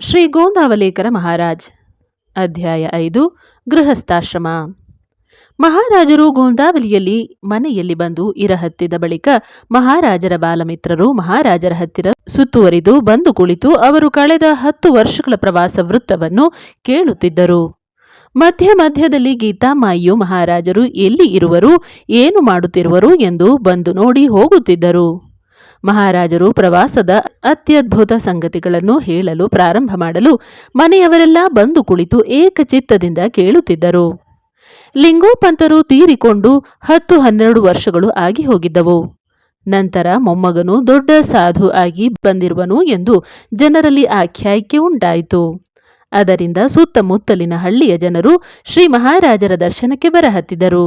ಶ್ರೀ ಗೋಂದಾವಲೇಕರ ಮಹಾರಾಜ್. ಅಧ್ಯಾಯ ಐದು, ಗೃಹಸ್ಥಾಶ್ರಮ. ಮಹಾರಾಜರು ಗೋಂದಾವಲಿಯಲ್ಲಿ ಮನೆಯಲ್ಲಿ ಬಂದು ಇರಹತ್ತಿದ ಬಳಿಕ ಮಹಾರಾಜರ ಬಾಲಮಿತ್ರರು ಮಹಾರಾಜರ ಹತ್ತಿರ ಸುತ್ತುವರಿದು ಬಂದು ಕುಳಿತು ಅವರು ಕಳೆದ ಹತ್ತು ವರ್ಷಗಳ ಪ್ರವಾಸ ವೃತ್ತವನ್ನು ಕೇಳುತ್ತಿದ್ದರು. ಮಧ್ಯ ಮಧ್ಯದಲ್ಲಿ ಗೀತಾಮಾಯಿಯು ಮಹಾರಾಜರು ಎಲ್ಲಿ ಇರುವರು, ಏನು ಮಾಡುತ್ತಿರುವರು ಎಂದು ಬಂದು ನೋಡಿ ಹೋಗುತ್ತಿದ್ದರು. ಮಹಾರಾಜರು ಪ್ರವಾಸದ ಅತ್ಯದ್ಭುತ ಸಂಗತಿಗಳನ್ನು ಹೇಳಲು ಪ್ರಾರಂಭ ಮಾಡಲು ಮನೆಯವರೆಲ್ಲ ಬಂದು ಕುಳಿತು ಏಕಚಿತ್ತದಿಂದ ಕೇಳುತ್ತಿದ್ದರು. ಲಿಂಗೋಪಂತರು ತೀರಿಕೊಂಡು ಹತ್ತು ಹನ್ನೆರಡು ವರ್ಷಗಳು ಆಗಿ ಹೋಗಿದ್ದವು. ನಂತರ ಮೊಮ್ಮಗನು ದೊಡ್ಡ ಸಾಧು ಆಗಿ ಬಂದಿರುವನು ಎಂದು ಜನರಲ್ಲಿ ಆಖ್ಯಾಯಿಕೆ ಉಂಟಾಯಿತು. ಅದರಿಂದ ಸುತ್ತಮುತ್ತಲಿನ ಹಳ್ಳಿಯ ಜನರು ಶ್ರೀ ಮಹಾರಾಜರ ದರ್ಶನಕ್ಕೆ ಬರಹತ್ತಿದರು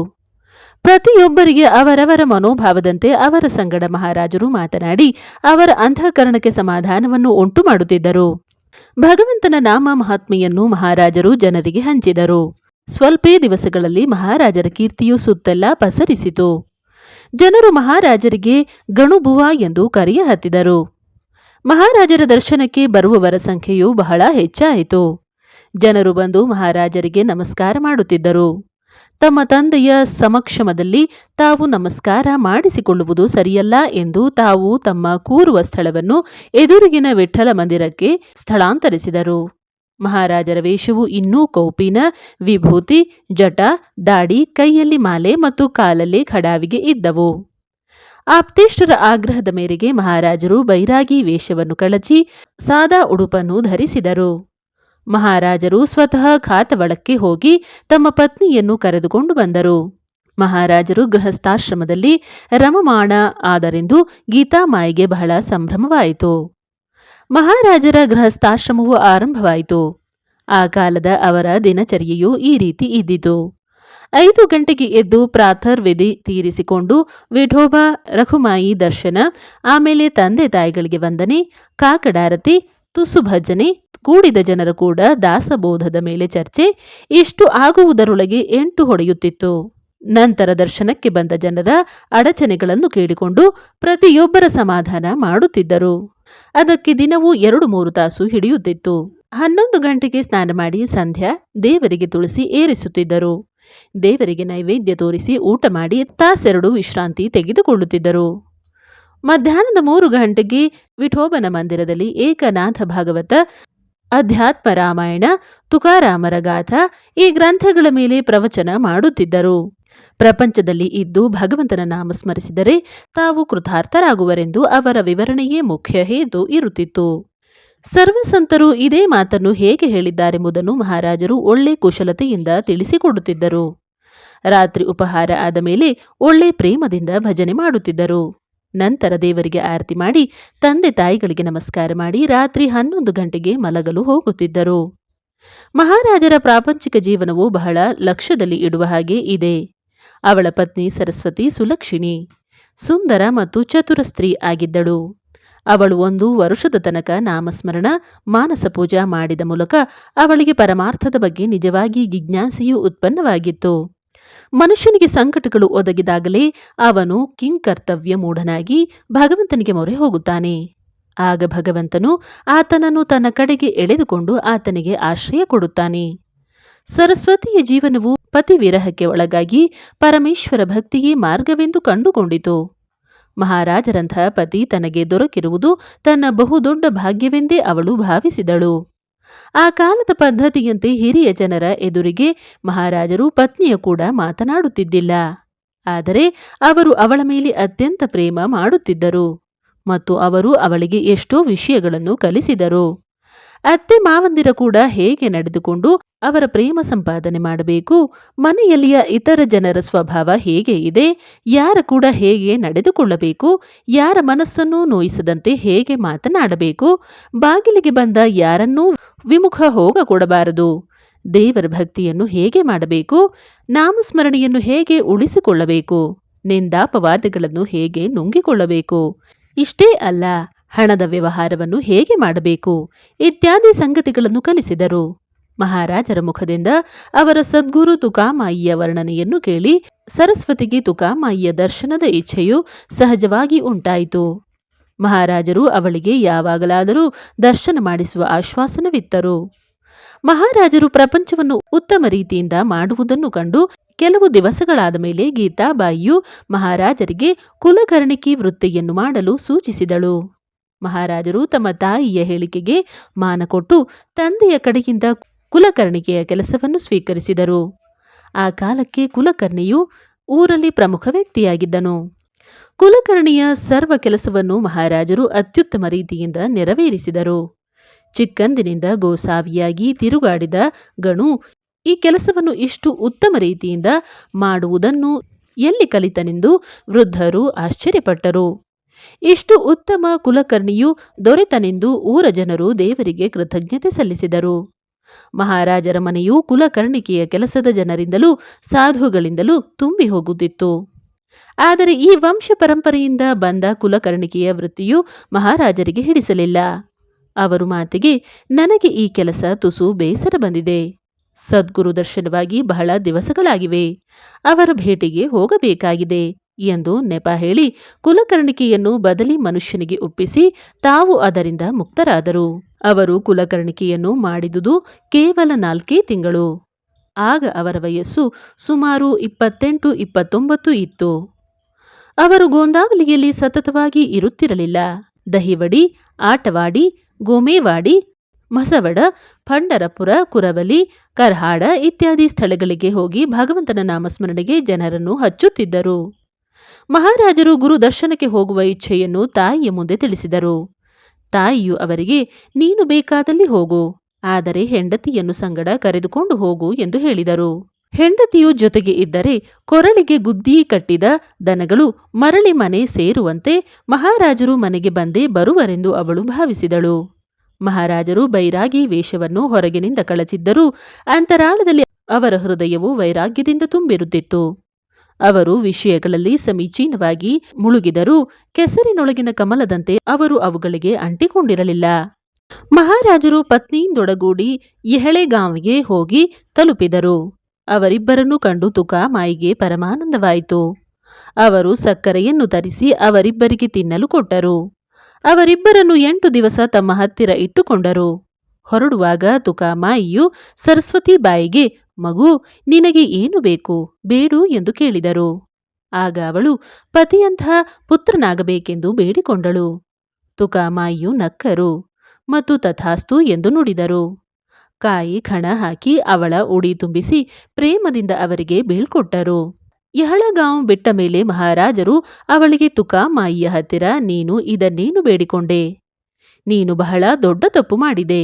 ಪ್ರತಿಯೊಬ್ಬರಿಗೆ ಅವರವರ ಮನೋಭಾವದಂತೆ ಅವರ ಸಂಗಡ ಮಹಾರಾಜರು ಮಾತನಾಡಿ ಅವರ ಅಂತಃಕರಣಕ್ಕೆ ಸಮಾಧಾನವನ್ನು ಉಂಟು ಮಾಡುತ್ತಿದ್ದರು. ಭಗವಂತನ ನಾಮ ಮಹಾತ್ಮೆಯನ್ನು ಮಹಾರಾಜರು ಜನರಿಗೆ ಹಂಚಿದರು. ಸ್ವಲ್ಪೇ ದಿವಸಗಳಲ್ಲಿ ಮಹಾರಾಜರ ಕೀರ್ತಿಯು ಸುತ್ತೆಲ್ಲ ಪಸರಿಸಿತು. ಜನರು ಮಹಾರಾಜರಿಗೆ ಗಣುಬುವ ಎಂದು ಕರೆಯ ಹತ್ತಿದರು. ಮಹಾರಾಜರ ದರ್ಶನಕ್ಕೆ ಬರುವವರ ಸಂಖ್ಯೆಯು ಬಹಳ ಹೆಚ್ಚಾಯಿತು. ಜನರು ಬಂದು ಮಹಾರಾಜರಿಗೆ ನಮಸ್ಕಾರ ಮಾಡುತ್ತಿದ್ದರು. ತಮ್ಮ ತಂದೆಯ ಸಮಕ್ಷಮದಲ್ಲಿ ತಾವು ನಮಸ್ಕಾರ ಮಾಡಿಸಿಕೊಳ್ಳುವುದು ಸರಿಯಲ್ಲ ಎಂದು ತಾವು ತಮ್ಮ ಕೂರುವ ಸ್ಥಳವನ್ನು ಎದುರಿಗಿನ ವಿಠಲ ಮಂದಿರಕ್ಕೆ ಸ್ಥಳಾಂತರಿಸಿದರು. ಮಹಾರಾಜರ ವೇಷವು ಇನ್ನೂ ಕೌಪಿನ, ವಿಭೂತಿ, ಜಟ, ದಾಡಿ, ಕೈಯಲ್ಲಿ ಮಾಲೆ ಮತ್ತು ಕಾಲಲ್ಲಿ ಖಡಾವಿಗೆ ಇದ್ದವು. ಆಪ್ತೇಷ್ಟರ ಆಗ್ರಹದ ಮೇರೆಗೆ ಮಹಾರಾಜರು ಬೈರಾಗಿ ವೇಷವನ್ನು ಕಳಚಿ, ಸಾದಾ ಉಡುಪನ್ನು ಧರಿಸಿದರು. ಮಹಾರಾಜರು ಸ್ವತಃ ಖಾತವಳಕ್ಕೆ ಹೋಗಿ ತಮ್ಮ ಪತ್ನಿಯನ್ನು ಕರೆದುಕೊಂಡು ಬಂದರು. ಮಹಾರಾಜರು ಗೃಹಸ್ಥಾಶ್ರಮದಲ್ಲಿ ರಮಮಾಣ ಆದರೆಂದು ಗೀತಾಮಾಯಿಗೆ ಬಹಳ ಸಂಭ್ರಮವಾಯಿತು. ಮಹಾರಾಜರ ಗೃಹಸ್ಥಾಶ್ರಮವು ಆರಂಭವಾಯಿತು. ಆ ಕಾಲದ ಅವರ ದಿನಚರ್ಯೆಯು ಈ ರೀತಿ ಇದ್ದಿತು. ಐದು ಗಂಟೆಗೆ ಎದ್ದು ಪ್ರಾಥರ್ ವಿಧಿ ತೀರಿಸಿಕೊಂಡು ವಿಠೋಬಾ ರಘುಮಾಯಿ ದರ್ಶನ, ಆಮೇಲೆ ತಂದೆ ತಾಯಿಗಳಿಗೆ ವಂದನೆ, ಕಾಕಡಾರತಿ ತುಸು ಭಜನೆ ಕೂಡಿದ ಜನರು ಕೂಡ ದಾಸಬೋಧದ ಮೇಲೆ ಚರ್ಚೆ ಇಷ್ಟು ಆಗುವುದರೊಳಗೆ ಎಂಟು ಹೊಡೆಯುತ್ತಿತ್ತು. ನಂತರ ದರ್ಶನಕ್ಕೆ ಬಂದ ಜನರ ಅಡಚಣೆಗಳನ್ನು ಕೇಳಿಕೊಂಡು ಪ್ರತಿಯೊಬ್ಬರ ಸಮಾಧಾನ ಮಾಡುತ್ತಿದ್ದರು. ಅದಕ್ಕೆ ದಿನವೂ ಎರಡು ಮೂರು ತಾಸು ಹಿಡಿಯುತ್ತಿತ್ತು. ಹನ್ನೊಂದು ಗಂಟೆಗೆ ಸ್ನಾನ ಮಾಡಿ ಸಂಧ್ಯಾ ದೇವರಿಗೆ ತುಳಸಿ ಏರಿಸುತ್ತಿದ್ದರು. ದೇವರಿಗೆ ನೈವೇದ್ಯ ತೋರಿಸಿ ಊಟ ಮಾಡಿ ತಾಸೆರಡು ವಿಶ್ರಾಂತಿ ತೆಗೆದುಕೊಳ್ಳುತ್ತಿದ್ದರು. ಮಧ್ಯಾಹ್ನದ ಮೂರು ಗಂಟೆಗೆ ವಿಠೋಬನ ಮಂದಿರದಲ್ಲಿ ಏಕನಾಥ ಭಾಗವತ ಅಧ್ಯಾತ್ಮ ರಾಮಾಯಣ ತುಕಾರಾಮರ ಗಾಥ ಈ ಗ್ರಂಥಗಳ ಮೇಲೆ ಪ್ರವಚನ ಮಾಡುತ್ತಿದ್ದರು. ಪ್ರಪಂಚದಲ್ಲಿ ಇದ್ದು ಭಗವಂತನ ನಾಮ ಸ್ಮರಿಸಿದರೆ ತಾವು ಕೃತಾರ್ಥರಾಗುವರೆಂದು ಅವರ ವಿವರಣೆಯೇ ಮುಖ್ಯ ಹೇತು ಇರುತ್ತಿತ್ತು. ಸರ್ವಸಂತರು ಇದೇ ಮಾತನ್ನು ಹೇಗೆ ಹೇಳಿದ್ದಾರೆಂಬುದನ್ನು ಮಹಾರಾಜರು ಒಳ್ಳೆ ಕುಶಲತೆಯಿಂದ ತಿಳಿಸಿಕೊಡುತ್ತಿದ್ದರು. ರಾತ್ರಿ ಉಪಹಾರ ಆದ ಮೇಲೆ ಒಳ್ಳೆ ಪ್ರೇಮದಿಂದ ಭಜನೆ ಮಾಡುತ್ತಿದ್ದರು. ನಂತರ ದೇವರಿಗೆ ಆರತಿ ಮಾಡಿ ತಂದೆ ತಾಯಿಗಳಿಗೆ ನಮಸ್ಕಾರ ಮಾಡಿ ರಾತ್ರಿ ಹನ್ನೊಂದು ಗಂಟೆಗೆ ಮಲಗಲು ಹೋಗುತ್ತಿದ್ದರು. ಮಹಾರಾಜರ ಪ್ರಾಪಂಚಿಕ ಜೀವನವು ಬಹಳ ಲಕ್ಷ್ಯದಲ್ಲಿ ಇಡುವ ಹಾಗೆ ಇದೆ. ಅವಳ ಪತ್ನಿ ಸರಸ್ವತಿ ಸುಲಕ್ಷಿಣಿ, ಸುಂದರ ಮತ್ತು ಚತುರ ಸ್ತ್ರೀ ಆಗಿದ್ದಳು. ಅವಳು ಒಂದು ವರುಷದ ತನಕ ನಾಮಸ್ಮರಣ, ಮಾನಸ ಪೂಜಾ ಮಾಡಿದ ಮೂಲಕ ಅವಳಿಗೆ ಪರಮಾರ್ಥದ ಬಗ್ಗೆ ನಿಜವಾಗಿ ಜಿಜ್ಞಾಸೆಯೂ ಉತ್ಪನ್ನವಾಗಿತ್ತು. ಮನುಷ್ಯನಿಗೆ ಸಂಕಟಗಳು ಒದಗಿದಾಗಲೇ ಅವನು ಕಿಂಕರ್ತವ್ಯ ಮೂಢನಾಗಿ ಭಗವಂತನಿಗೆ ಮೊರೆ ಹೋಗುತ್ತಾನೆ. ಆಗ ಭಗವಂತನು ಆತನನ್ನು ತನ್ನ ಕಡೆಗೆ ಎಳೆದುಕೊಂಡು ಆತನಿಗೆ ಆಶ್ರಯ ಕೊಡುತ್ತಾನೆ. ಸರಸ್ವತಿಯ ಜೀವನವು ಪತಿವಿರಹಕ್ಕೆ ಒಳಗಾಗಿ ಪರಮೇಶ್ವರ ಭಕ್ತಿಯೇ ಮಾರ್ಗವೆಂದು ಕಂಡುಕೊಂಡಿತು. ಮಹಾರಾಜರಂಥ ಪತಿ ತನಗೆ ದೊರಕಿರುವುದು ತನ್ನ ಬಹುದೊಡ್ಡ ಭಾಗ್ಯವೆಂದೇ ಅವಳು ಭಾವಿಸಿದಳು. ಆ ಕಾಲದ ಪದ್ಧತಿಯಂತೆ ಹಿರಿಯ ಜನರ ಎದುರಿಗೆ ಮಹಾರಾಜರು ಪತ್ನಿಯ ಕೂಡ ಮಾತನಾಡುತ್ತಿದ್ದಿಲ್ಲ. ಆದರೆ ಅವರು ಅವಳ ಮೇಲೆ ಅತ್ಯಂತ ಪ್ರೇಮ ಮಾಡುತ್ತಿದ್ದರು ಮತ್ತು ಅವರು ಅವಳಿಗೆ ಎಷ್ಟೋ ವಿಷಯಗಳನ್ನು ಕಲಿಸಿದರು. ಅತ್ತೆ ಮಾವಂದಿರ ಕೂಡ ಹೇಗೆ ನಡೆದುಕೊಂಡು ಅವರ ಪ್ರೇಮ ಸಂಪಾದನೆ ಮಾಡಬೇಕು, ಮನೆಯಲ್ಲಿಯ ಇತರ ಜನರ ಸ್ವಭಾವ ಹೇಗೆ ಇದೆ, ಯಾರ ಕೂಡ ಹೇಗೆ ನಡೆದುಕೊಳ್ಳಬೇಕು, ಯಾರ ಮನಸ್ಸನ್ನು ನೋಯಿಸದಂತೆ ಹೇಗೆ ಮಾತನಾಡಬೇಕು, ಬಾಗಿಲಿಗೆ ಬಂದ ಯಾರನ್ನೂ ವಿಮುಖ ಹೋಗಕೊಡಬಾರದು ದೇವರ ಭಕ್ತಿಯನ್ನು ಹೇಗೆ ಮಾಡಬೇಕು, ನಾಮಸ್ಮರಣೆಯನ್ನು ಹೇಗೆ ಉಳಿಸಿಕೊಳ್ಳಬೇಕು, ನಿಂದಾಪವಾದಗಳನ್ನು ಹೇಗೆ ನುಂಗಿಕೊಳ್ಳಬೇಕು. ಇಷ್ಟೇ ಅಲ್ಲ ಹಣದ ವ್ಯವಹಾರವನ್ನು ಹೇಗೆ ಮಾಡಬೇಕು ಇತ್ಯಾದಿ ಸಂಗತಿಗಳನ್ನು ಕಲಿಸಿದರು. ಮಹಾರಾಜರ ಮುಖದಿಂದ ಅವರ ಸದ್ಗುರು ತುಕಾಮಾಯಿಯ ವರ್ಣನೆಯನ್ನು ಕೇಳಿ ಸರಸ್ವತಿಗೆ ತುಕಾಮಾಯಿಯ ದರ್ಶನದ ಇಚ್ಛೆಯು ಸಹಜವಾಗಿ ಉಂಟಾಯಿತು. ಮಹಾರಾಜರು ಅವಳಿಗೆ ಯಾವಾಗಲಾದರೂ ದರ್ಶನ ಮಾಡಿಸುವ ಆಶ್ವಾಸನವಿತ್ತರು. ಮಹಾರಾಜರು ಪ್ರಪಂಚವನ್ನು ಉತ್ತಮ ರೀತಿಯಿಂದ ಮಾಡುವುದನ್ನು ಕಂಡು ಕೆಲವು ದಿವಸಗಳಾದ ಮೇಲೆ ಗೀತಾಬಾಯಿಯು ಮಹಾರಾಜರಿಗೆ ಕುಲಕರ್ಣಿಕಿ ವೃತ್ತಿಯನ್ನು ಮಾಡಲು ಸೂಚಿಸಿದಳು. ಮಹಾರಾಜರು ತಮ್ಮ ತಾಯಿಯ ಹೇಳಿಕೆಗೆ ಮಾನ ಕೊಟ್ಟು ತಂದೆಯ ಕಡೆಯಿಂದ ಕುಲಕರ್ಣಿಕೆಯ ಕೆಲಸವನ್ನು ಸ್ವೀಕರಿಸಿದರು. ಆ ಕಾಲಕ್ಕೆ ಕುಲಕರ್ಣಿಯು ಊರಲ್ಲಿ ಪ್ರಮುಖ ವ್ಯಕ್ತಿಯಾಗಿದ್ದನು. ಕುಲಕರ್ಣಿಯ ಸರ್ವ ಕೆಲಸವನ್ನು ಮಹಾರಾಜರು ಅತ್ಯುತ್ತಮ ರೀತಿಯಿಂದ ನೆರವೇರಿಸಿದರು. ಚಿಕ್ಕಂದಿನಿಂದ ಗೋಸಾವಿಯಾಗಿ ತಿರುಗಾಡಿದ ಗಣು ಈ ಕೆಲಸವನ್ನು ಇಷ್ಟು ಉತ್ತಮ ರೀತಿಯಿಂದ ಮಾಡುವುದನ್ನು ಎಲ್ಲಿ ಕಲಿತನೆಂದು ವೃದ್ಧರು ಆಶ್ಚರ್ಯಪಟ್ಟರು. ಇಷ್ಟು ಉತ್ತಮ ಕುಲಕರ್ಣಿಯು ದೊರೆತನೆಂದು ಊರ ಜನರು ದೇವರಿಗೆ ಕೃತಜ್ಞತೆ ಸಲ್ಲಿಸಿದರು. ಮಹಾರಾಜರ ಮನೆಯು ಕುಲಕರ್ಣಿಕೆಯ ಕೆಲಸದ ಜನರಿಂದಲೂ ಸಾಧುಗಳಿಂದಲೂ ತುಂಬಿ ಹೋಗುತ್ತಿತ್ತು. ಆದರೆ ಈ ವಂಶ ಪರಂಪರೆಯಿಂದ ಬಂದ ಕುಲಕರ್ಣಿಕೆಯ ವೃತ್ತಿಯು ಮಹಾರಾಜರಿಗೆ ಹಿಡಿಸಲಿಲ್ಲ. ಅವರು ಮಾತಿಗೆ, ನನಗೆ ಈ ಕೆಲಸ ತುಸು ಬೇಸರ ಬಂದಿದೆ. ಸದ್ಗುರು ದರ್ಶನವಾಗಿ ಬಹಳ ದಿವಸಗಳಾಗಿವೆ. ಅವರ ಭೇಟಿಗೆ ಹೋಗಬೇಕಾಗಿದೆ. ಎಂದು ನೆಪ ಹೇಳಿ ಕುಲಕರ್ಣಿಕೆಯನ್ನು ಬದಲಿ ಮನುಷ್ಯನಿಗೆ ಒಪ್ಪಿಸಿ ತಾವು ಅದರಿಂದ ಮುಕ್ತರಾದರು. ಅವರು ಕುಲಕರ್ಣಿಕೆಯನ್ನು ಮಾಡಿದುದು ಕೇವಲ ನಾಲ್ಕೇ ತಿಂಗಳು. ಆಗ ಅವರ ವಯಸ್ಸು ಸುಮಾರು ಇಪ್ಪತ್ತೆಂಟು ಇಪ್ಪತ್ತೊಂಬತ್ತು ಇತ್ತು. ಅವರು ಗೋಂದಾವಲಿಯಲ್ಲಿ ಸತತವಾಗಿ ಇರುತ್ತಿರಲಿಲ್ಲ. ದಹಿವಡಿ, ಆಟವಾಡಿ, ಗೋಮೇವಾಡಿ, ಮಸವಡ, ಪಂಡರಪುರ, ಕುರವಲಿ, ಕರ್ಹಾಡ ಇತ್ಯಾದಿ ಸ್ಥಳಗಳಿಗೆ ಹೋಗಿ ಭಗವಂತನ ನಾಮಸ್ಮರಣೆಗೆ ಜನರನ್ನು ಹಚ್ಚುತ್ತಿದ್ದರು. ಮಹಾರಾಜರು ಗುರು ದರ್ಶನಕ್ಕೆ ಹೋಗುವ ಇಚ್ಛೆಯನ್ನು ತಾಯಿಯ ಮುಂದೆ ತಿಳಿಸಿದರು. ತಾಯಿಯು ಅವರಿಗೆ, ನೀನು ಬೇಕಾದಲ್ಲಿ ಹೋಗು, ಆದರೆ ಹೆಂಡತಿಯನ್ನು ಸಂಗಡ ಕರೆದುಕೊಂಡು ಹೋಗು ಎಂದು ಹೇಳಿದರು. ಹೆಂಡತಿಯು ಜೊತೆಗೆ ಇದ್ದರೆ ಕೊರಳಿಗೆ ಗುದ್ದಿ ಕಟ್ಟಿದ ದನಗಳು ಮರಳಿ ಮನೆ ಸೇರುವಂತೆ ಮಹಾರಾಜರು ಮನೆಗೆ ಬಂದೇ ಬರುವರೆಂದು ಅವಳು ಭಾವಿಸಿದಳು. ಮಹಾರಾಜರು ಬೈರಾಗಿ ವೇಷವನ್ನು ಹೊರಗಿನಿಂದ ಕಳಚಿದ್ದರೂ ಅಂತರಾಳದಲ್ಲಿ ಅವರ ಹೃದಯವು ವೈರಾಗ್ಯದಿಂದ ತುಂಬಿರುತ್ತಿತ್ತು. ಅವರು ವಿಷಯಗಳಲ್ಲಿ ಸಮೀಚೀನವಾಗಿ ಮುಳುಗಿದರು ಕೆಸರಿನೊಳಗಿನ ಕಮಲದಂತೆ ಅವರು ಅವುಗಳಿಗೆ ಅಂಟಿಕೊಂಡಿರಲಿಲ್ಲ. ಮಹಾರಾಜರು ಪತ್ನಿಯಿಂದೊಡಗೂಡಿ ಎಹಳೆಗಾಂವ್ಗೆ ಹೋಗಿ ತಲುಪಿದರು. ಅವರಿಬ್ಬರನ್ನು ಕಂಡು ತುಕಾಮಾಯಿಗೆ ಪರಮಾನಂದವಾಯಿತು. ಅವರು ಸಕ್ಕರೆಯನ್ನು ತರಿಸಿ ಅವರಿಬ್ಬರಿಗೆ ತಿನ್ನಲು ಕೊಟ್ಟರು. ಅವರಿಬ್ಬರನ್ನು ಎಂಟು ದಿವಸ ತಮ್ಮ ಹತ್ತಿರ ಇಟ್ಟುಕೊಂಡರು. ಹೊರಡುವಾಗ ತುಕಾಮಾಯಿಯು ಸರಸ್ವತಿ ಬಾಯಿಗೆ ಮಗು, ನಿನಗೆ ಏನು ಬೇಕು? ಬೇಡು ಎಂದು ಕೇಳಿದರು. ಆಗ ಅವಳು, ಪತಿಯಂಥ ಪುತ್ರನಾಗಬೇಕೆಂದು ಬೇಡಿಕೊಂಡಳು. ತುಕಾಮಾಯಿಯು ನಕ್ಕರು ಮತ್ತು ತಥಾಸ್ತು ಎಂದು ನುಡಿದರು. ಕಾಯಿ ಖಣ ಹಾಕಿ ಅವಳ ಉಡಿ ತುಂಬಿಸಿ ಪ್ರೇಮದಿಂದ ಅವರಿಗೆ ಬೀಳ್ಕೊಟ್ಟರು. ಯಹಳಗಾಂವ್ ಬಿಟ್ಟ ಮೇಲೆ ಮಹಾರಾಜರು ಅವಳಿಗೆ ತುಕಾಮಾಯಿಯ ಹತ್ತಿರ, ನೀನು ಇದನ್ನೇನು ಬೇಡಿಕೊಂಡೆ? ನೀನು ಬಹಳ ದೊಡ್ಡ ತಪ್ಪು ಮಾಡಿದೆ.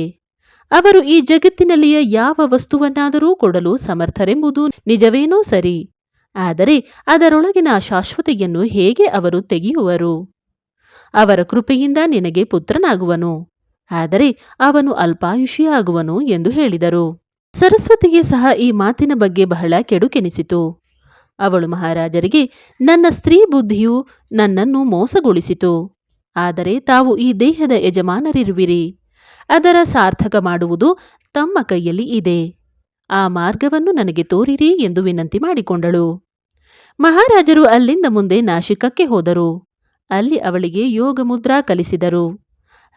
ಅವರು ಈ ಜಗತ್ತಿನಲ್ಲಿಯ ಯಾವ ವಸ್ತುವನ್ನಾದರೂ ಕೊಡಲು ಸಮರ್ಥರೆಂಬುದು ನಿಜವೇನೋ ಸರಿ. ಆದರೆ ಅದರೊಳಗಿನ ಶಾಶ್ವತೆಯನ್ನು ಹೇಗೆ ಅವರು ತೆಗೆಯುವರು? ಅವರ ಕೃಪೆಯಿಂದ ನಿನಗೆ ಪುತ್ರನಾಗುವನು. ಆದರೆ ಅವನು ಅಲ್ಪಾಯುಷಿಯಾಗುವನು ಎಂದು ಹೇಳಿದರು. ಸರಸ್ವತಿಗೆ ಸಹ ಈ ಮಾತಿನ ಬಗ್ಗೆ ಬಹಳ ಕೆಡುಕೆನಿಸಿತು. ಅವಳು ಮಹಾರಾಜರಿಗೆ, ನನ್ನ ಸ್ತ್ರೀ ಬುದ್ಧಿಯು ನನ್ನನ್ನು ಮೋಸಗೊಳಿಸಿತು. ಆದರೆ ತಾವು ಈ ದೇಹದ ಯಜಮಾನರಿರುವಿರಿ. ಅದರ ಸಾರ್ಥಕ ಮಾಡುವುದು ತಮ್ಮ ಕೈಯಲ್ಲಿ ಇದೆ. ಆ ಮಾರ್ಗವನ್ನು ನನಗೆ ತೋರಿರಿ ಎಂದು ವಿನಂತಿ ಮಾಡಿಕೊಂಡಳು. ಮಹಾರಾಜರು ಅಲ್ಲಿಂದ ಮುಂದೆ ನಾಶಿಕಕ್ಕೆ ಹೋದರು. ಅಲ್ಲಿ ಅವಳಿಗೆ ಯೋಗ ಮುದ್ರಾ ಕಲಿಸಿದರು.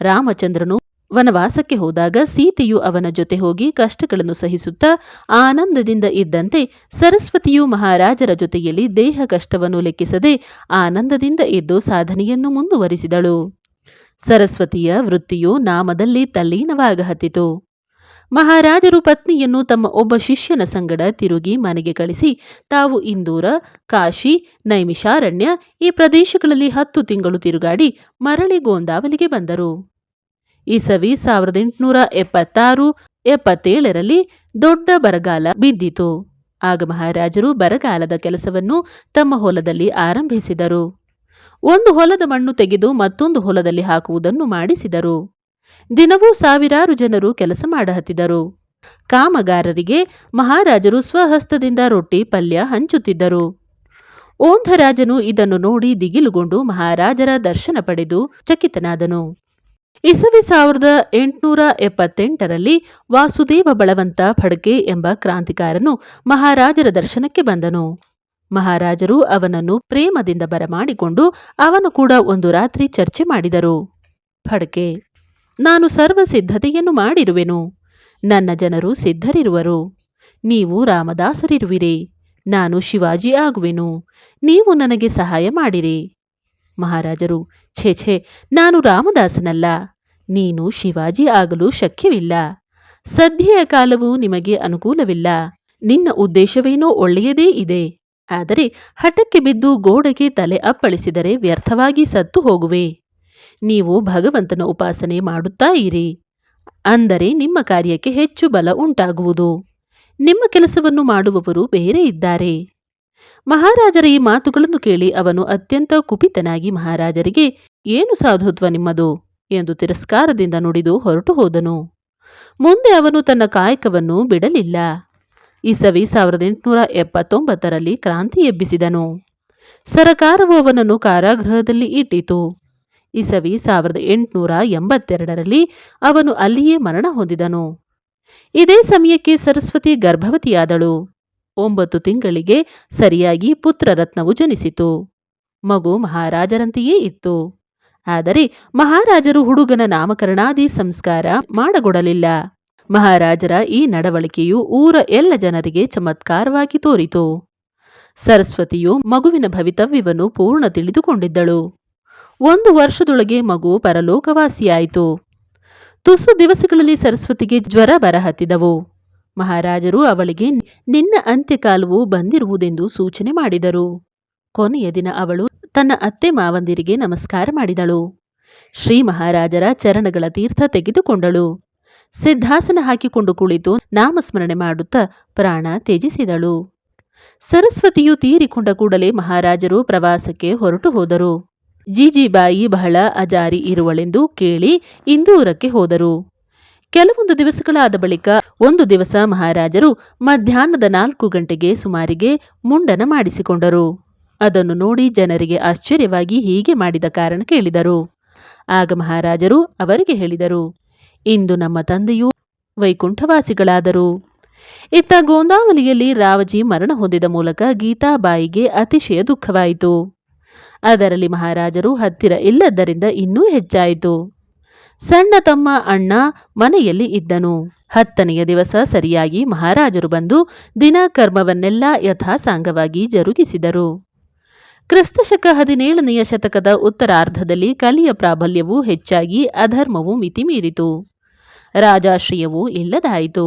ರಾಮಚಂದ್ರನು ವನವಾಸಕ್ಕೆ ಹೋದಾಗ ಸೀತೆಯು ಅವನ ಜೊತೆ ಹೋಗಿ ಕಷ್ಟಗಳನ್ನು ಸಹಿಸುತ್ತಾ ಆನಂದದಿಂದ ಇದ್ದಂತೆ ಸರಸ್ವತಿಯು ಮಹಾರಾಜರ ಜೊತೆಯಲ್ಲಿ ದೇಹ ಕಷ್ಟವನ್ನು ಲೆಕ್ಕಿಸದೆ ಆನಂದದಿಂದ ಇದ್ದು ಸಾಧನೆಯನ್ನು ಮುಂದುವರಿಸಿದಳು. ಸರಸ್ವತಿಯ ವೃತ್ತಿಯು ನಾಮದಲ್ಲಿ ತಲ್ಲೀನವಾಗಹತ್ತಿತು. ಮಹಾರಾಜರು ಪತ್ನಿಯನ್ನು ತಮ್ಮ ಒಬ್ಬ ಶಿಷ್ಯನ ಸಂಗಡ ತಿರುಗಿ ಮನೆಗೆ ಕಳಿಸಿ, ತಾವು ಇಂದೂರ, ಕಾಶಿ, ನೈಮಿಷಾರಣ್ಯ ಈ ಪ್ರದೇಶಗಳಲ್ಲಿ ಹತ್ತು ತಿಂಗಳು ತಿರುಗಾಡಿ ಮರಳಿ ಗೋಂದಾವಲಿಗೆ ಬಂದರು. ಇಸವಿ ಸಾವಿರದ ಎಂಟುನೂರ ಎಪ್ಪತ್ತಾರು, ಎಪ್ಪತ್ತೇಳರಲ್ಲಿ ದೊಡ್ಡ ಬರಗಾಲ ಬಿದ್ದಿತು. ಆಗ ಮಹಾರಾಜರು ಬರಗಾಲದ ಕೆಲಸವನ್ನು ತಮ್ಮ ಹೊಲದಲ್ಲಿ ಆರಂಭಿಸಿದರು. ಒಂದು ಹೊಲದ ಮಣ್ಣು ತೆಗೆದು ಮತ್ತೊಂದು ಹೊಲದಲ್ಲಿ ಹಾಕುವುದನ್ನು ಮಾಡಿಸಿದರು. ದಿನವೂ ಸಾವಿರಾರು ಜನರು ಕೆಲಸ ಮಾಡಹತ್ತಿದರು. ಕಾಮಗಾರರಿಗೆ ಮಹಾರಾಜರು ಸ್ವಹಸ್ತದಿಂದ ರೊಟ್ಟಿ, ಪಲ್ಯ ಹಂಚುತ್ತಿದ್ದರು. ಓಂಧರಾಜನು ಇದನ್ನು ನೋಡಿ ದಿಗಿಲುಗೊಂಡು ಮಹಾರಾಜರ ದರ್ಶನ ಪಡೆದು ಚಕಿತನಾದನು. ಇಸವಿ ಸಾವಿರದ ಎಂಟುನೂರ ಎಪ್ಪತ್ತೆಂಟರಲ್ಲಿ ವಾಸುದೇವ ಬಳವಂತ ಫಡ್ಕೆ ಎಂಬ ಕ್ರಾಂತಿಕಾರನು ಮಹಾರಾಜರ ದರ್ಶನಕ್ಕೆ ಬಂದನು. ಮಹಾರಾಜರು ಅವನನ್ನು ಪ್ರೇಮದಿಂದ ಬರಮಾಡಿಕೊಂಡು ಅವನು ಕೂಡ ಒಂದು ರಾತ್ರಿ ಚರ್ಚೆ ಮಾಡಿದರು. ಫಡ್ಕೆ ನಾನು ಸರ್ವ ಸಿದ್ಧತೆಯನ್ನು ಮಾಡಿರುವೆನು. ನನ್ನ ಜನರು ಸಿದ್ಧರಿರುವರು. ನೀವು ರಾಮದಾಸರಿರುವಿರಿ. ನಾನು ಶಿವಾಜಿ ಆಗುವೆನು. ನೀವು ನನಗೆ ಸಹಾಯ ಮಾಡಿರಿ. ಮಹಾರಾಜರು, ಛೇ ಛೇ, ನಾನು ರಾಮದಾಸನಲ್ಲ. ನೀನು ಶಿವಾಜಿ ಆಗಲು ಶಕ್ಯವಿಲ್ಲ. ಸದ್ಯೆಯ ಕಾಲವು ನಿಮಗೆ ಅನುಕೂಲವಿಲ್ಲ. ನಿನ್ನ ಉದ್ದೇಶವೇನೋ ಒಳ್ಳೆಯದೇ ಇದೆ. ಆದರೆ ಹಠಕ್ಕೆ ಬಿದ್ದು ಗೋಡೆಗೆ ತಲೆ ಅಪ್ಪಳಿಸಿದರೆ ವ್ಯರ್ಥವಾಗಿ ಸತ್ತು ಹೋಗುವೆ. ನೀವು ಭಗವಂತನ ಉಪಾಸನೆ ಮಾಡುತ್ತಾ ಇರಿ. ಅಂದರೆ ನಿಮ್ಮ ಕಾರ್ಯಕ್ಕೆ ಹೆಚ್ಚು ಬಲ ಉಂಟಾಗುವುದು. ನಿಮ್ಮ ಕೆಲಸವನ್ನು ಮಾಡುವವರು ಬೇರೆ ಇದ್ದಾರೆ. ಮಹಾರಾಜರ ಈ ಮಾತುಗಳನ್ನು ಕೇಳಿ ಅವನು ಅತ್ಯಂತ ಕುಪಿತನಾಗಿ ಮಹಾರಾಜರಿಗೆ, ಏನು ಸಾಧುತ್ವ ನಿಮ್ಮದು? ಎಂದು ತಿರಸ್ಕಾರದಿಂದ ನುಡಿದು ಹೊರಟು ಹೋದನು. ಮುಂದೆ ಅವನು ತನ್ನ ಕಾಯಕವನ್ನು ಬಿಡಲಿಲ್ಲ. ಇಸವಿ ಸಾವಿರದ ಎಂಟುನೂರ ಎಪ್ಪತ್ತೊಂಬತ್ತರಲ್ಲಿ ಕ್ರಾಂತಿ ಎಬ್ಬಿಸಿದನು. ಸರಕಾರವು ಅವನನ್ನು ಕಾರಾಗೃಹದಲ್ಲಿ ಇಟ್ಟಿತು. ಇಸವಿ ಸಾವಿರದ ಎಂಟುನೂರ ಎಂಬತ್ತೆರಡರಲ್ಲಿ ಅವನು ಅಲ್ಲಿಯೇ ಮರಣ ಹೊಂದಿದನು. ಇದೇ ಸಮಯಕ್ಕೆ ಸರಸ್ವತಿ ಗರ್ಭವತಿಯಾದಳು. ಒಂಬತ್ತು ತಿಂಗಳಿಗೆ ಸರಿಯಾಗಿ ಪುತ್ರರತ್ನವು ಜನಿಸಿತು. ಮಗು ಮಹಾರಾಜರಂತೆಯೇ ಇತ್ತು. ಆದರೆ ಮಹಾರಾಜರು ಹುಡುಗನ ನಾಮಕರಣಾದಿ ಸಂಸ್ಕಾರ ಮಾಡಗೊಡಲಿಲ್ಲ. ಮಹಾರಾಜರ ಈ ನಡವಳಿಕೆಯು ಊರ ಎಲ್ಲ ಜನರಿಗೆ ಚಮತ್ಕಾರವಾಗಿ ತೋರಿತು. ಸರಸ್ವತಿಯು ಮಗುವಿನ ಭವಿತವ್ಯವನ್ನು ಪೂರ್ಣ ತಿಳಿದುಕೊಂಡಿದ್ದಳು. ಒಂದು ವರ್ಷದೊಳಗೆ ಮಗು ಪರಲೋಕವಾಸಿಯಾಯಿತು. ತುಸು ದಿವಸಗಳಲ್ಲಿ ಸರಸ್ವತಿಗೆ ಜ್ವರ ಬರಹತ್ತಿದವು. ಮಹಾರಾಜರು ಅವಳಿಗೆ, ನಿನ್ನ ಅಂತ್ಯಕಾಲವು ಬಂದಿರುವುದೆಂದು ಸೂಚನೆ ಮಾಡಿದರು. ಕೊನೆಯ ದಿನ ಅವಳು ತನ್ನ ಅತ್ತೆ ಮಾವಂದಿರಿಗೆ ನಮಸ್ಕಾರ ಮಾಡಿದಳು. ಶ್ರೀ ಮಹಾರಾಜರ ಚರಣಗಳ ತೀರ್ಥ ತೆಗೆದುಕೊಂಡಳು. ಸಿದ್ಧಾಸನ ಹಾಕಿಕೊಂಡು ಕುಳಿತು ನಾಮಸ್ಮರಣೆ ಮಾಡುತ್ತಾ ಪ್ರಾಣ ತ್ಯಜಿಸಿದಳು. ಸರಸ್ವತಿಯು ತೀರಿಕೊಂಡ ಕೂಡಲೇ ಮಹಾರಾಜರು ಪ್ರವಾಸಕ್ಕೆ ಹೊರಟು ಹೋದರು. ಜೀಜಿಬಾಯಿ ಬಹಳ ಅಜಾರಿ ಇರುವಳೆಂದು ಕೇಳಿ ಇಂದೂರಕ್ಕೆ ಹೋದರು. ಕೆಲವೊಂದು ದಿವಸಗಳಾದ ಬಳಿಕ ಒಂದು ದಿವಸ ಮಹಾರಾಜರು ಮಧ್ಯಾಹ್ನದ ನಾಲ್ಕು ಗಂಟೆಗೆ ಸುಮಾರಿಗೆ ಮುಂಡನ ಮಾಡಿಸಿಕೊಂಡರು. ಅದನ್ನು ನೋಡಿ ಜನರಿಗೆ ಆಶ್ಚರ್ಯವಾಗಿ ಹೀಗೆ ಮಾಡಿದ ಕಾರಣ ಕೇಳಿದರು. ಆಗ ಮಹಾರಾಜರು ಅವರಿಗೆ ಹೇಳಿದರು ಇಂದು ನಮ್ಮ ತಂದೆಯು ವೈಕುಂಠವಾಸಿಗಳಾದರು. ಇತ್ತ ಗೋಂದಾವಲಿಯಲ್ಲಿ ರಾವಜಿ ಮರಣ ಹೊಂದಿದ ಮೂಲಕ ಗೀತಾಬಾಯಿಗೆ ಅತಿಶಯ ದುಃಖವಾಯಿತು. ಅದರಲ್ಲಿ ಮಹಾರಾಜರು ಹತ್ತಿರ ಇಲ್ಲದ್ದರಿಂದ ಇನ್ನೂ ಹೆಚ್ಚಾಯಿತು. ಸಣ್ಣ ತಮ್ಮ ಅಣ್ಣ ಮನೆಯಲ್ಲಿ ಇದ್ದನು. ಹತ್ತನೆಯ ದಿವಸ ಸರಿಯಾಗಿ ಮಹಾರಾಜರು ಬಂದು ದಿನ ಕರ್ಮವನ್ನೆಲ್ಲ ಯಥಾಸಾಂಗವಾಗಿ ಜರುಗಿಸಿದರು. ಕ್ರಿಸ್ತಶಕ ಹದಿನೇಳನೆಯ ಶತಕದ ಉತ್ತರಾರ್ಧದಲ್ಲಿ ಕಲಿಯ ಪ್ರಾಬಲ್ಯವು ಹೆಚ್ಚಾಗಿ ಅಧರ್ಮವು ಮಿತಿಮೀರಿತು. ರಾಜಾಶ್ರಯವೂ ಇಲ್ಲದಾಯಿತು.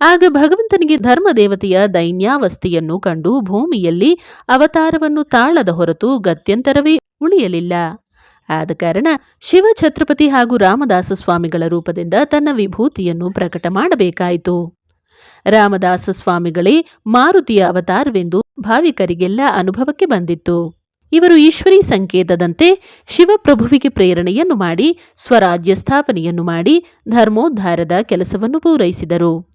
ಆಗ ಭಗವಂತನಿಗೆ ಧರ್ಮದೇವತೆಯ ದೈನ್ಯಾವಸ್ಥೆಯನ್ನು ಕಂಡು ಭೂಮಿಯಲ್ಲಿ ಅವತಾರವನ್ನು ತಾಳದ ಹೊರತು ಗತ್ಯಂತರವೇ ಉಳಿಯಲಿಲ್ಲ. ಆದ ಕಾರಣ ಶಿವ ಛತ್ರಪತಿ ಹಾಗೂ ರಾಮದಾಸ ಸ್ವಾಮಿಗಳ ರೂಪದಿಂದ ತನ್ನ ವಿಭೂತಿಯನ್ನು ಪ್ರಕಟ ಮಾಡಬೇಕಾಯಿತು. ರಾಮದಾಸ ಸ್ವಾಮಿಗಳೇ ಮಾರುತಿಯ ಅವತಾರವೆಂದು ಭಾವಿಕರಿಗೆಲ್ಲ ಅನುಭವಕ್ಕೆ ಬಂದಿತ್ತು. ಇವರು ಈಶ್ವರಿ ಸಂಕೇತದಂತೆ ಶಿವಪ್ರಭುವಿಗೆ ಪ್ರೇರಣೆಯನ್ನು ಮಾಡಿ, ಸ್ವರಾಜ್ಯ ಸ್ಥಾಪನೆಯನ್ನು ಮಾಡಿ ಧರ್ಮೋದ್ಧಾರದ ಕೆಲಸವನ್ನು ಪೂರೈಸಿದರು.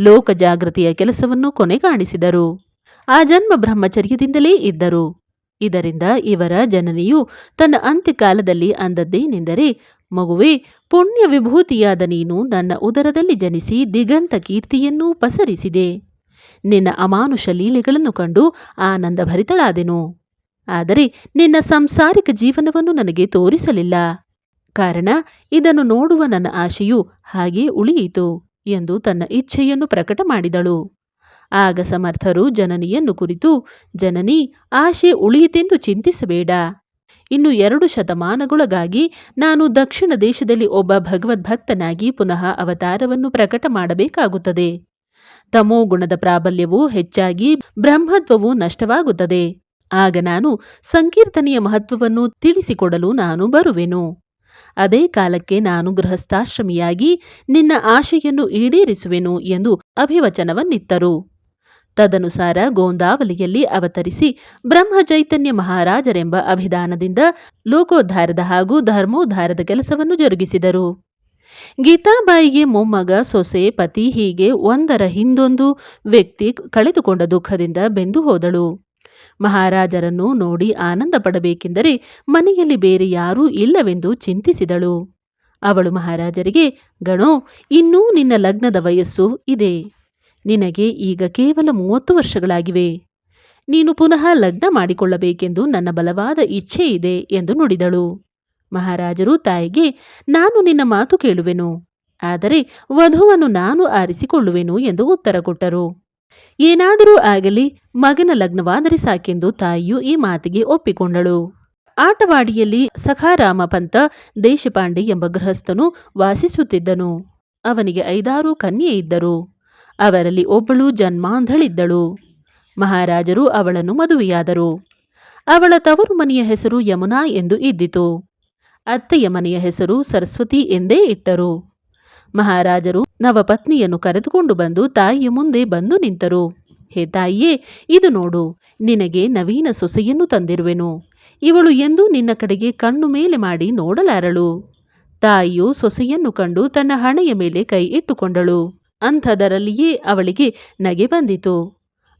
ಲೋಕ ಜಾಗೃತಿಯ ಕೆಲಸವನ್ನು ಕೊನೆಗಾಣಿಸಿದರು. ಆ ಜನ್ಮ ಬ್ರಹ್ಮಚರ್ಯದಿಂದಲೇ ಇದ್ದರು. ಇದರಿಂದ ಇವರ ಜನನಿಯು ತನ್ನ ಅಂತ್ಯಕಾಲದಲ್ಲಿ ಅಂದದ್ದೇನೆಂದರೆ, ಮಗುವೆ, ಪುಣ್ಯ ವಿಭೂತಿಯಾದ ನೀನು ನನ್ನ ಉದರದಲ್ಲಿ ಜನಿಸಿ ದಿಗಂತ ಕೀರ್ತಿಯನ್ನೂ ಪಸರಿಸಿದೆ. ನಿನ್ನ ಅಮಾನುಷ ಲೀಲೆಗಳನ್ನು ಕಂಡು ಆನಂದ ಭರಿತಳಾದೆನು ಆದರೆ ನಿನ್ನ ಸಂಸಾರಿಕ ಜೀವನವನ್ನು ನನಗೆ ತೋರಿಸಲಿಲ್ಲ. ಕಾರಣ, ಇದನ್ನು ನೋಡುವ ನನ್ನ ಆಶೆಯು ಹಾಗೇ ಉಳಿಯಿತು ಎಂದು ತನ್ನ ಇಚ್ಛೆಯನ್ನು ಪ್ರಕಟ ಮಾಡಿದಳು. ಆಗ ಸಮರ್ಥರು ಜನನಿಯನ್ನು ಕುರಿತು, ಜನನಿ, ಆಶೆ ಉಳಿಯಿತೆಂದು ಚಿಂತಿಸಬೇಡ. ಇನ್ನು ಎರಡು ಶತಮಾನಗಳಗಾಗಿ ನಾನು ದಕ್ಷಿಣ ದೇಶದಲ್ಲಿ ಒಬ್ಬ ಭಗವದ್ಭಕ್ತನಾಗಿ ಪುನಃ ಅವತಾರವನ್ನು ಪ್ರಕಟ ಮಾಡಬೇಕಾಗುತ್ತದೆ. ತಮೋ ಗುಣದ ಪ್ರಾಬಲ್ಯವು ಹೆಚ್ಚಾಗಿ ಬ್ರಹ್ಮತ್ವವು ನಷ್ಟವಾಗುತ್ತದೆ. ಆಗ ನಾನು ಸಂಕೀರ್ತನೆಯ ಮಹತ್ವವನ್ನು ತಿಳಿಸಿಕೊಡಲು ನಾನು ಬರುವೆನು. ಅದೇ ಕಾಲಕ್ಕೆ ನಾನು ಗೃಹಸ್ಥಾಶ್ರಮಿಯಾಗಿ ನಿನ್ನ ಆಶೆಯನ್ನು ಈಡೇರಿಸುವೆನು ಎಂದು ಅಭಿವಚನವನ್ನಿತ್ತರು. ತದನುಸಾರ ಗೋಂದಾವಲಿಯಲ್ಲಿ ಅವತರಿಸಿ ಬ್ರಹ್ಮ ಚೈತನ್ಯ ಮಹಾರಾಜರೆಂಬ ಅಭಿದಾನದಿಂದ ಲೋಕೋದ್ಧಾರದ ಹಾಗೂ ಧರ್ಮೋದ್ಧಾರದ ಕೆಲಸವನ್ನು ಜರುಗಿಸಿದರು. ಗೀತಾಬಾಯಿಗೆ ಮೊಮ್ಮಗ ಸೊಸೆ ಪತಿ ಹೀಗೆ ಒಂದರ ಹಿಂದೊಂದು ವ್ಯಕ್ತಿ ಕಳೆದುಕೊಂಡ ದುಃಖದಿಂದ ಬೆಂದು ಹೋದಳು. ಮಹಾರಾಜರನ್ನು ನೋಡಿ ಆನಂದ ಪಡಬೇಕೆಂದರೆ ಮನೆಯಲ್ಲಿ ಬೇರೆ ಯಾರೂ ಇಲ್ಲವೆಂದು ಚಿಂತಿಸಿದಳು. ಅವಳು ಮಹಾರಾಜರಿಗೆ, ಗಣೋ, ಇನ್ನೂ ನಿನ್ನ ಲಗ್ನದ ವಯಸ್ಸು ಇದೆ. ನಿನಗೆ ಈಗ ಕೇವಲ ಮೂವತ್ತು ವರ್ಷಗಳಾಗಿವೆ. ನೀನು ಪುನಃ ಲಗ್ನ ಮಾಡಿಕೊಳ್ಳಬೇಕೆಂದು ನನ್ನ ಬಲವಾದ ಇಚ್ಛೆ ಇದೆ ಎಂದು ನುಡಿದಳು. ಮಹಾರಾಜರು ತಾಯಿಗೆ, ನಾನು ನಿನ್ನ ಮಾತು ಕೇಳುವೆನು, ಆದರೆ ವಧುವನ್ನು ನಾನು ಆರಿಸಿಕೊಳ್ಳುವೆನು ಎಂದು ಉತ್ತರ ಕೊಟ್ಟರು. ಏನಾದರೂ ಆಗಲಿ ಮಗನ ಲಗ್ನವಾದರೆ ಸಾಕೆಂದು ತಾಯಿಯು ಈ ಮಾತಿಗೆ ಒಪ್ಪಿಕೊಂಡಳು. ಆಟವಾಡಿಯಲ್ಲಿ ಸಖಾರಾಮ ಪಂತ ದೇಶಪಾಂಡೆ ಎಂಬ ಗೃಹಸ್ಥನು ವಾಸಿಸುತ್ತಿದ್ದನು. ಅವನಿಗೆ ಐದಾರು ಕನ್ಯೆ ಇದ್ದರು. ಅವರಲ್ಲಿ ಒಬ್ಬಳು ಜನ್ಮಾಂಧಳಿದ್ದಳು. ಮಹಾರಾಜರು ಅವಳನ್ನು ಮದುವೆಯಾದರು. ಅವಳ ತವರು ಮನೆಯ ಹೆಸರು ಯಮುನಾ ಎಂದು ಇದ್ದಿತು. ಅತ್ತೆಯ ಮನೆಯ ಹೆಸರು ಸರಸ್ವತಿ ಎಂದೇ ಇಟ್ಟರು. ಮಹಾರಾಜರು ನವಪತ್ನಿಯನ್ನು ಕರೆದುಕೊಂಡು ಬಂದು ತಾಯಿಯ ಮುಂದೆ ಬಂದು ನಿಂತರು. ಹೇ ತಾಯಿಯೇ, ಇದು ನೋಡು, ನಿನಗೆ ನವೀನ ಸೊಸೆಯನ್ನು ತಂದಿರುವೆನು. ಇವಳು ಎಂದು ನಿನ್ನ ಕಡೆಗೆ ಕಣ್ಣು ಮೇಲೆ ಮಾಡಿ ನೋಡಲಾರಳು. ತಾಯಿಯು ಸೊಸೆಯನ್ನು ಕಂಡು ತನ್ನ ಹಣೆಯ ಮೇಲೆ ಕೈ ಇಟ್ಟುಕೊಂಡಳು. ಅಂಥದರಲ್ಲಿಯೇ ಅವಳಿಗೆ ನಗೆ ಬಂದಿತು.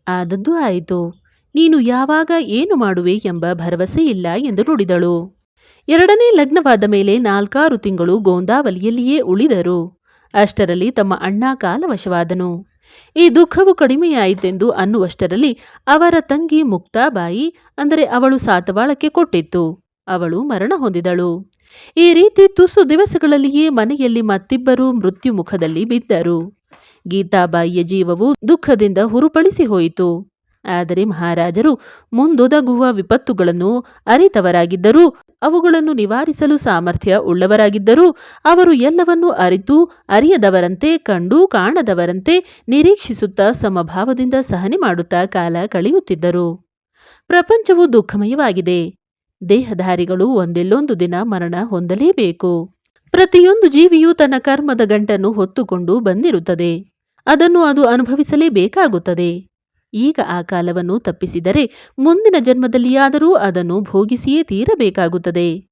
ಆದದ್ದು ಆಯಿತು. ನೀನು ಯಾವಾಗ ಏನು ಮಾಡುವೆ ಎಂಬ ಭರವಸೆ ಇಲ್ಲ ಎಂದು ನುಡಿದಳು. ಎರಡನೇ ಲಗ್ನವಾದ ಮೇಲೆ ನಾಲ್ಕಾರು ತಿಂಗಳು ಗೋಂದಾವಲಿಯಲ್ಲಿಯೇ ಉಳಿದರು. ಅಷ್ಟರಲ್ಲಿ ತಮ್ಮ ಅಣ್ಣ ಕಾಲವಶವಾದನು. ಈ ದುಃಖವು ಕಡಿಮೆಯಾಯಿತೆಂದು ಅನ್ನುವಷ್ಟರಲ್ಲಿ ಅವರ ತಂಗಿ ಮುಕ್ತಾಬಾಯಿ, ಅಂದರೆ ಅವಳು ಸಾತವಾಳಕ್ಕೆ ಕೊಟ್ಟಿತ್ತು. ಅವಳು ಮರಣ ಹೊಂದಿದಳು. ಈ ರೀತಿ ತುಸು ದಿವಸಗಳಲ್ಲಿಯೇ ಮನೆಯಲ್ಲಿ ಮತ್ತಿಬ್ಬರು ಮೃತ್ಯುಮುಖದಲ್ಲಿ ಬಿದ್ದರು. ಗೀತಾಬಾಯಿಯ ಜೀವವು ದುಃಖದಿಂದ ಹುರುಪಳಿಸಿ ಹೋಯಿತು. ಆದರೆ ಮಹಾರಾಜರು ಮುಂದೊದಗುವ ವಿಪತ್ತುಗಳನ್ನು ಅರಿತವರಾಗಿದ್ದರೂ. ಅವುಗಳನ್ನು ನಿವಾರಿಸಲು ಸಾಮರ್ಥ್ಯ ಉಳ್ಳವರಾಗಿದ್ದರೂ. ಅವರು ಎಲ್ಲವನ್ನೂ ಅರಿತು, ಅರಿಯದವರಂತೆ, ಕಂಡು, ಕಾಣದವರಂತೆ, ನಿರೀಕ್ಷಿಸುತ್ತಾ ಸಮಭಾವದಿಂದ ಸಹನೆ ಮಾಡುತ್ತಾ ಕಾಲ ಕಳೆಯುತ್ತಿದ್ದರು. ಪ್ರಪಂಚವು ದುಃಖಮಯವಾಗಿದೆ. ದೇಹಧಾರಿಗಳು ಒಂದೆಲ್ಲೊಂದು ದಿನ ಮರಣ ಹೊಂದಲೇಬೇಕು. ಪ್ರತಿಯೊಂದು ಜೀವಿಯು ತನ್ನ ಕರ್ಮದ ಗಂಟನ್ನು ಹೊತ್ತುಕೊಂಡು ಬಂದಿರುತ್ತದೆ. ಅದನ್ನು ಅದು ಅನುಭವಿಸಲೇಬೇಕಾಗುತ್ತದೆ. ಈಗ ಆ ಕಾಲವನ್ನು ತಪ್ಪಿಸಿದರೆ ಮುಂದಿನ ಜನ್ಮದಲ್ಲಿಯಾದರೂ ಅದನ್ನು ಭೋಗಿಸಿಯೇ ತೀರಬೇಕಾಗುತ್ತದೆ.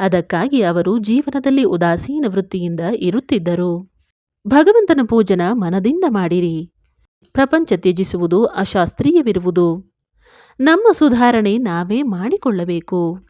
ಅದಕ್ಕಾಗಿ ಅವರು ಜೀವನದಲ್ಲಿ ಉದಾಸೀನ ವೃತ್ತಿಯಿಂದ ಇರುತ್ತಿದ್ದರು. ಭಗವಂತನ ಪೂಜನ ಮನದಿಂದ ಮಾಡಿರಿ. ಪ್ರಪಂಚ ತ್ಯಜಿಸುವುದು ಅಶಾಸ್ತ್ರೀಯವಿರುವುದು. ನಮ್ಮ ಸುಧಾರಣೆ ನಾವೇ ಮಾಡಿಕೊಳ್ಳಬೇಕು.